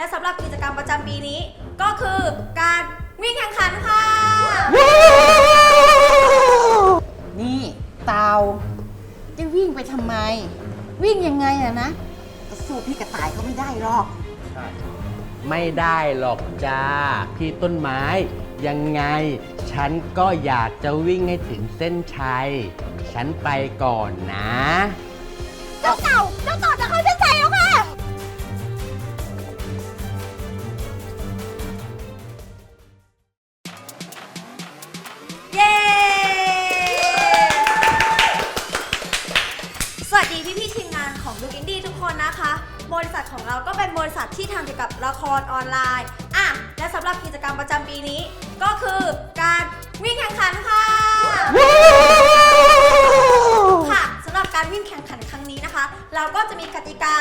และสำหรับกิจกรรมประจำปีนี้ ก็คือการวิ่งแข่งขันค่ะ นี่เตาจะวิ่งไปทำไม วิ่งยังไงอะนะก็สู้พี่กระต่ายเขาไม่ได้หรอก ไม่ได้หรอกจ้า พี่ต้นไม้ ยังไง ฉันก็อยากจะวิ่งให้ถึงเส้นชัย ฉันไปก่อนนะ เราก็จะมีกติกา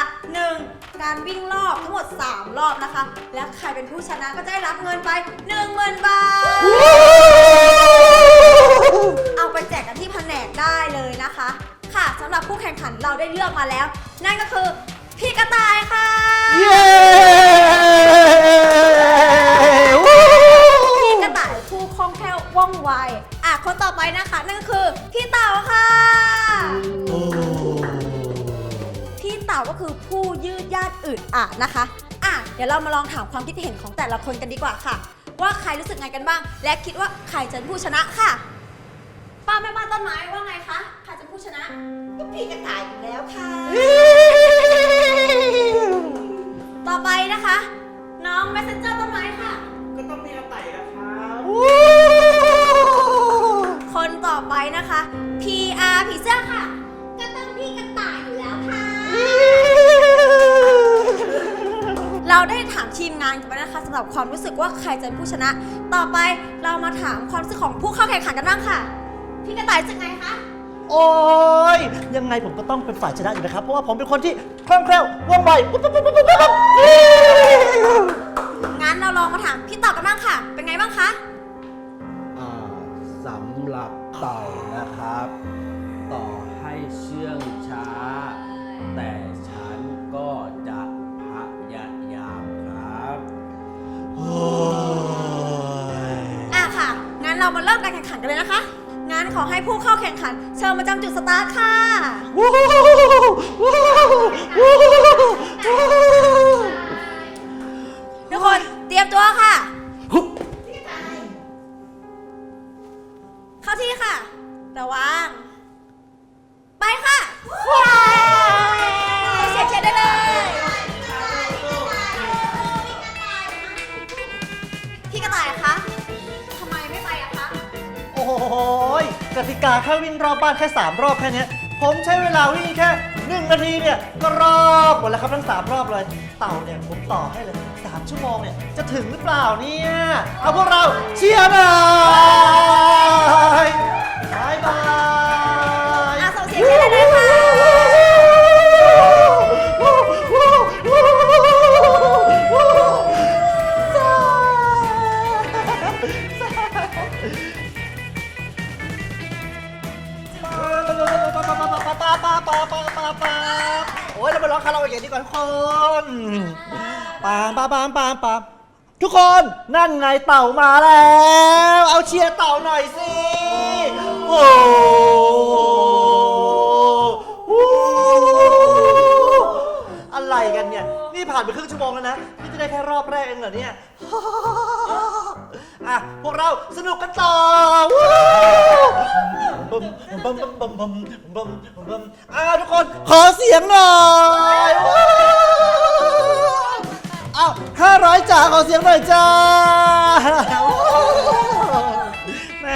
1. การวิ่งรอบทั้งหมด 3 รอบนะคะ และใครเป็นผู้ชนะก็จะได้รับเงินไป10,000 บาท เอาไปแจกกันที่แผนกได้เลยนะคะ ค่ะสำหรับผู้แข่งขันเราได้เลือกมาแล้ว นั่นก็คือพี่กระต่ายค่ะ เย้ นะคะอะเดี๋ยวเรามาลองถามความคิดเห็นของแต่ละคนกันดีกว่าค่ะ ว่าใครรู้สึกไงกันบ้าง และคิดว่าใครจะเป็นผู้ชนะค่ะป้าแม่บ้านต้นไม้ว่าไงคะใครจะเป็นผู้ชนะก็พี่กระต่ายอยู่แล้วค่ะ ต่อไปนะคะ น้อง messenger ต้นไม้ค่ะ ก็ต้องมีกระต่ายนะครับคนต่อไปนะคะ PR ผีเสื้อค่ะ ทีมงานกันไปนะคะสำหรับความรู้สึกว่าใครจะเป็นผู้ชนะ ต่อไปเรามาถามความรู้สึกของผู้เข้าแข่งขันกันบ้างค่ะ พี่กระต่ายรู้สึกไงคะ โอ้ยยังไงผมก็ต้องเป็นฝ่ายชนะอยู่นะครับ เพราะว่าผมเป็นคนที่คล่องแคล่วว่องไวปุ๊บปุ๊บปุ๊บปุ๊บปุ๊บปุ๊บงั้นเราลองมาถามพี่เต่อกันบ้างค่ะ เป็นไงบ้างคะ อ่าสำหรับเต่านะครับ เรามาเริ่มการแข่งขันกันเลยนะคะ งานขอให้ผู้เข้าแข่งขัน เชิญมาจำจุดสตาร์ทค่ะ วู้ฮู้วู้ฮู้วู้ทุกคนเตรียมตัวค่ะ ติกาแค่วิ่งรอบบ้านแค่ 3 รอบแค่เนี้ยผมใช้เวลาวิ่งแค่1นาทีเนี่ยก็รอบหมดแล้วครับทั้ง 3 รอบเลย เต่าเนี่ยผมต่อให้เลย 3 ชั่วโมงเนี่ยจะถึงหรือเปล่าเนี่ย เอาพวกเราเชียร์หน่อย ทุกคนนั่นไงเต่ามาแล้ว เอาเชียร์เต่าหน่อยสิโอ้โหอะไรกันเนี่ย นี่ผ่านไปครึ่งชั่วโมงแล้วนะนี่จะได้แค่รอบแรกเองเหรอเนี่ยอะพวกเราสนุกกันต่อวู้บึมบึมบึมบึมบึมบึมบึมอะทุกคนขอเสียงหน่อย ร้อยจ่าขอเสียงหน่อยจ้าแหม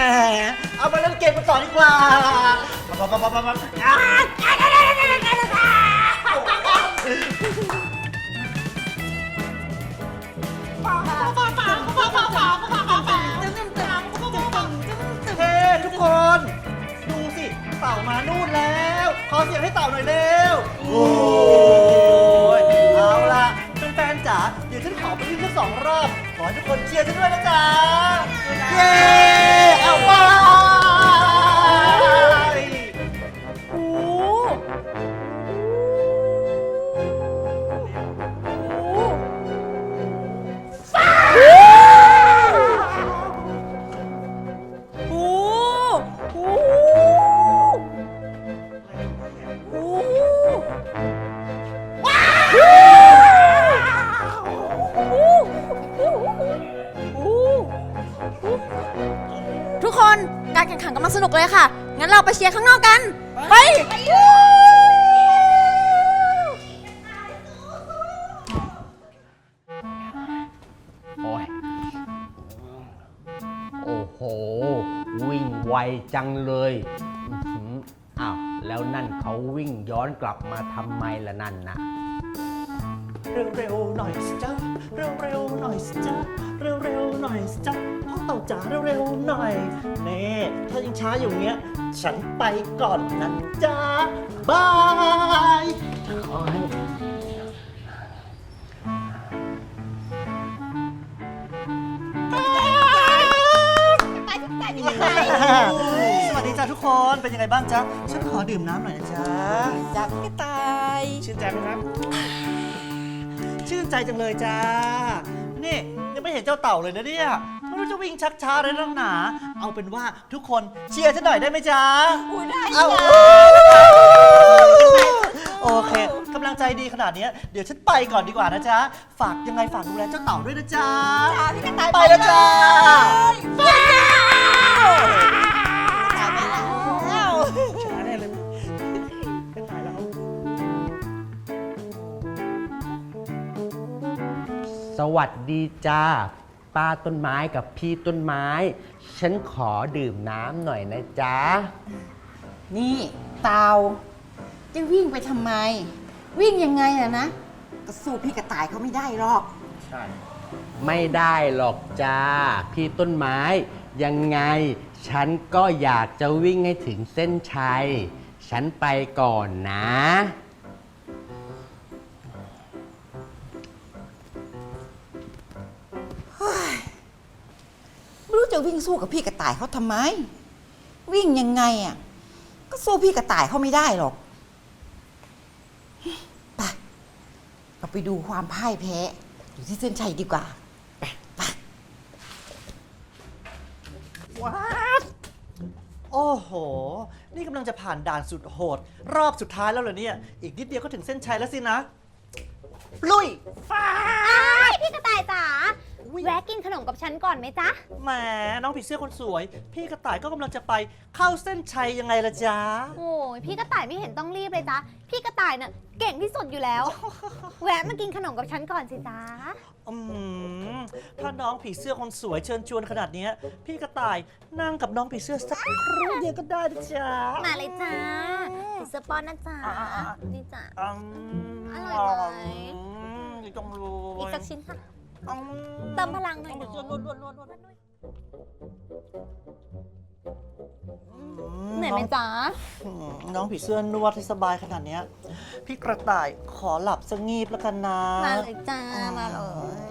เอามาเล่นเกมกันต่อดีกว่าปั๊บปั๊บปั๊บปั๊บปั๊บอะเฮ้ทุกคน ดูสิ เต่ามานู่นแล้ว ขอเสียงให้เต่าหน่อยเร็ว โอ้ สองรอบ ขอให้ทุกคนเชียร์ฉันด้วยนะจ๊ะ เย้ เลยค่ะ งั้นเราไปเชียร์ข้างนอกกัน ไป โอ้ยโอ้โห วิ่งไวจังเลยอื้อหืออ้าว แล้วนั่นเขาวิ่งย้อนกลับมาทำไมล่ะนั่นนะ เร็วๆหน่อยสิจ๊ะเร็วๆหน่อยสิจ๊ะเร็วๆหน่อยสิจ๊ะพ่อเต่าจ๋าเร็วๆหน่อยเน่ถ้ายังช้าอยู่เนี้ย ฉันไปก่อนนะจ๊ะบายสวัสดีจ้าทุกคนเป็นยังไงบ้างจ๊ะฉันขอดื่มน้ำหน่อยนะจ๊ะจับพี่กระต่าย ชื่นใจไหมครับ ชื่นใจจังเลยจ้า นี่ยังไม่เห็นเจ้าเต่าเลยนะเนี่ยไม่รู้จะวิ่งชักช้าอะไรนักหนา เอาเป็นว่าทุกคนเชียร์ฉันหน่อยได้ไหมจ๊ะอุ้ยได้เอาจ้ะโอเคกำลังใจดีขนาดเนี้ยเดี๋ยวฉันไปก่อนดีกว่านะจ๊ะ ฝากยังไงฝากดูแลเจ้าเต่าด้วยนะจ๊ะจ้าพี่กระต่ายไปแล้วจ้า สวัสดีจ้า ป้าต้นไม้กับพี่ต้นไม้ ฉันขอดื่มน้ำหน่อยนะจ๊ะ นี่เตาจะวิ่งไปทำไม วิ่งยังไงอะนะก็สู้พี่กระต่ายเขาไม่ได้หรอก ไม่ได้หรอกจ้า พี่ต้นไม้ ยังไง ฉันก็อยากจะวิ่งให้ถึงเส้นชัย ฉันไปก่อนนะ วิ่งสู้กับพี่กระต่ายเขาทำไม วิ่งยังไงอะก็สู้พี่กระต่ายเขาไม่ได้หรอกไปเราไปดูความพ่ายแพ้อยู่ที่เส้นชัยดีกว่าว้าวโอ้โห นี่กำลังจะผ่านด่านสุดโหด รอบสุดท้ายแล้วเหรอเนี่ย อีกนิดเดียวก็ถึงเส้นชัยแล้วสินะ ลุยพี่กระต่ายจ๋าอุ๊ย แวะกินขนมกับฉันก่อนไหมจ๊ะ แหมน้องผีเสื้อคนสวย พี่กระต่ายก็กำลังจะไปเข้าเส้นชัยยังไงล่ะจ๊ะ โอ้ยพี่กระต่ายไม่เห็นต้องรีบเลยจ๊ะ พี่กระต่ายน่ะเก่งที่สุดอยู่แล้ว แวะมากินขนมกับฉันก่อนสิจ๊ะ อืมถ้าน้องผีเสื้อคนสวยเชิญชวนขนาดเนี้ยพี่กระต่ายนั่งกับน้องผีเสื้อสักครู่เดียวก็ได้นะจ๊ะ มาเลยจ้าผีเสื้อป้อนนะจ๊ะอ่าๆ นี่จ้ะ อืมอร่อยไหม อืมดีจังเลยอีกสักชิ้นค่ะ อืเติมพลังหน่อยเาเนอะนวดนวดนวดนวดเหนื่อยไหมจ๊ะอืมน้องผีเสื้อนวดให้สบายขนาดเนี้ยพี่กระต่ายขอหลับสักงีบแล้วกันนะ มาเลยจ้ามาเลย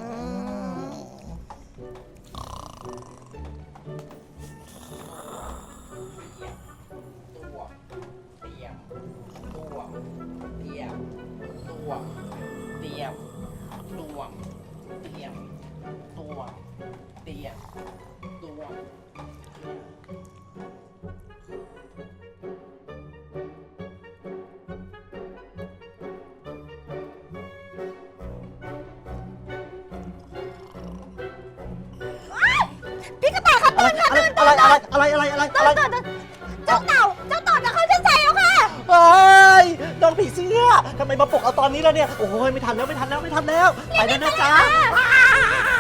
เสื้อทำไมมาปลุกเอาตอนนี้แล้วเนี่ย โอ้ยไม่ทันแล้วไม่ทันแล้วไม่ทันแล้ว ไปแล้วนะจ๊ะ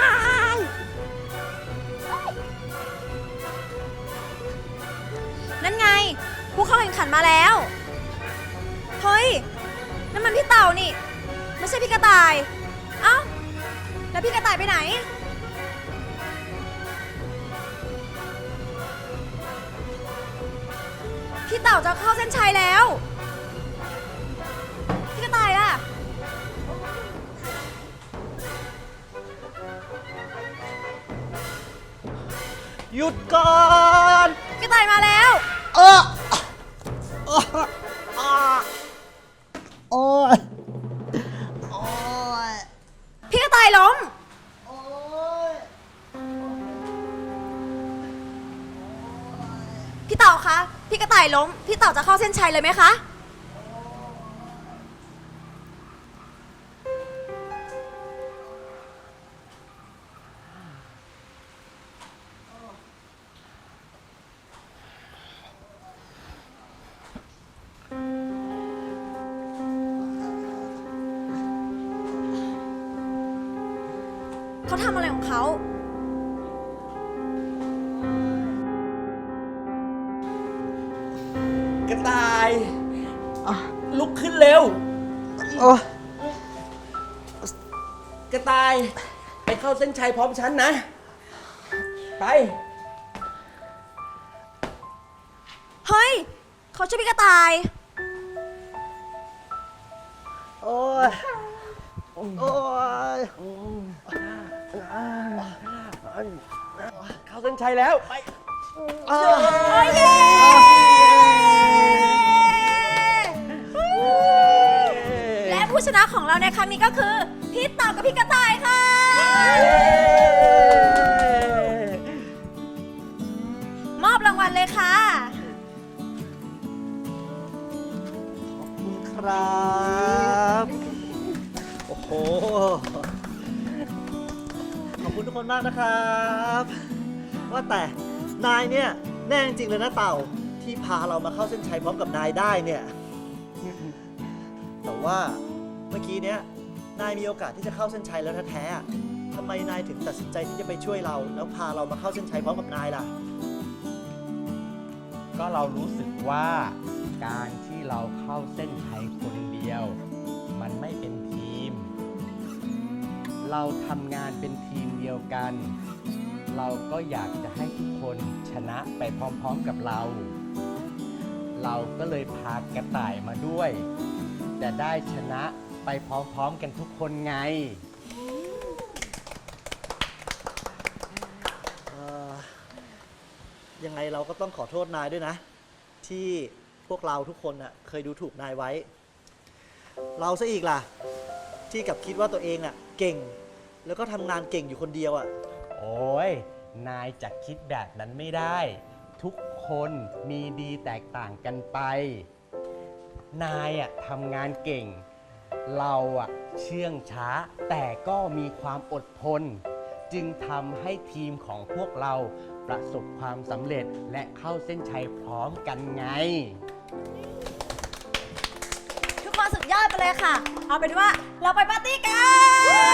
นั่นไง ผู้เข้าแข่งขันมาแล้ว เฮ้ยนั่นมันพี่เต่านี่ ไม่ใช่พี่กระต่าย เอ้า แล้วพี่กระต่ายไปไหน พี่เต่าจะเข้าเส้นชัยแล้ว พี่กระต่ายล่ะ หยุดก่อน พี่กระต่ายมาแล้ว เออเอออ่าโอ้ยโอ้ยพี่กระต่ายล้ม โอ้ยพี่เต่าคะ พี่กระต่ายล้ม พี่เต่าจะเข้าเส้นชัยเลยไหมคะ เขาทำอะไรของเขา กระต่าย ลุกขึ้นเร็ว โอ้กระต่าย ไปเข้าเส้นชัยพร้อมฉันนะ ไป เฮ้ย เขาช่วยพี่กระต่าย โอ้ย โอ้ย เข้าเส้นชัยแล้ว ไปและผู้ชนะของเราในครั้งนี้ก็คือ พี่เต่ากับพี่กระต่ายค่ะ มอบรางวัลเลยค่ะ ครับ โอ้โหขอบ คุณทุกคนมากนะครับ ว่าแต่นายเนี่ยแน่จริงเลยนะเต่าที่พาเรามาเข้าเส้นชัยพร้อมกับนายได้เนี่ย แต่ว่าเมื่อกี้เนี้ยนายมีโอกาสที่จะเข้าเส้นชัยแล้วแท้ๆอะทำไมนายถึงตัดสินใจที่จะไปช่วยเรา แล้วพาเรามาเข้าเส้นชัยพร้อมกับนายล่ะ ก็เรารู้สึกว่าการที่เราเข้าเส้นชัยคนเดียว มันไม่เป็นทีม เราทำงานเป็นทีม เดียวกัน เราก็อยากจะให้ทุกคนชนะไปพร้อมๆกับเรา เราก็เลยพากระต่ายมาด้วย จะได้ชนะไปพร้อมๆกันทุกคนไง เอ่อยังไงเราก็ต้องขอโทษนายด้วยนะ ที่พวกเราทุกคนน่ะเคยดูถูกนายไว้ เราซะอีกล่ะ ที่กลับคิดว่าตัวเองอะเก่ง แล้วก็ทำงานเก่งอยู่คนเดียวอะ โอ้ย นายจะคิดแบบนั้นไม่ได้ ทุกคนมีดีแตกต่างกันไป นายอะทำงานเก่ง เราอะเชื่องช้า แต่ก็มีความอดทน จึงทำให้ทีมของพวกเราประสบความสำเร็จและเข้าเส้นชัยพร้อมกันไง ทุกคนสุดยอดไปเลยค่ะ เอาเป็นว่าเราไปปาร์ตี้กันเย้